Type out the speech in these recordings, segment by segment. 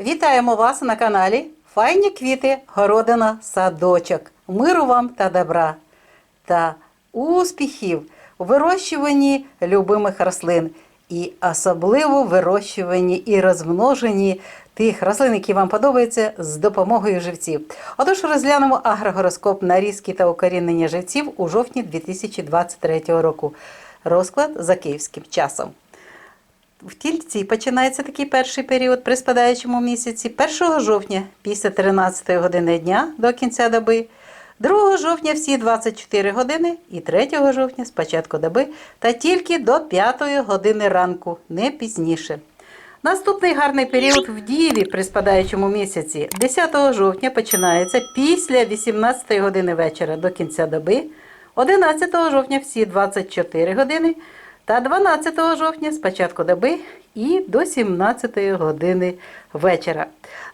Вітаємо вас на каналі Файні квіти, городина, садочок. Миру вам та добра та успіхів у вирощуванні любимих рослин і особливо вирощуванні і розмноженні тих рослин, які вам подобаються з допомогою живців. Отож, розглянемо агрогороскоп нарізки та укорінення живців у жовтні 2023 року. Розклад за київським часом. В тільці. Починається такий перший період при спадаючому місяці. 1 жовтня після 13 години дня до кінця доби, 2 жовтня всі 24 години. І 3 жовтня з початку доби. Та тільки до 5 години ранку, не пізніше. Наступний гарний період в Діві при спадаючому місяці. 10 жовтня починається після 18 години вечора до кінця доби, 11 жовтня всі 24 години та 12 жовтня з початку доби і до 17 години вечора.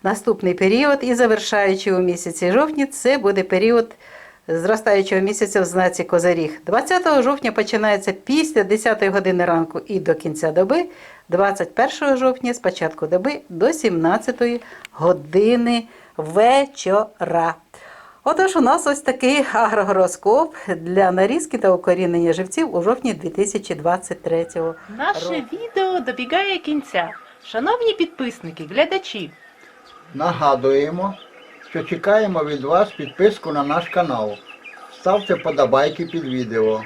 Наступний період і завершаючи у місяці жовтні, це буде період зростаючого місяця в знаці Козаріг. 20 жовтня починається після 10 години ранку і до кінця доби, 21 жовтня з початку доби до 17 години вечора. Отож, у нас ось такий агрогороскоп для нарізки та укорінення живців у жовтні 2023 року. Наше відео добігає кінця. Шановні підписники, глядачі, Нагадуємо, що чекаємо від вас підписку на наш канал. Ставте подобайки під відео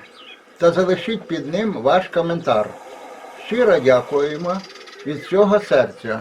та залишіть під ним ваш коментар. Щиро дякуємо від всього серця.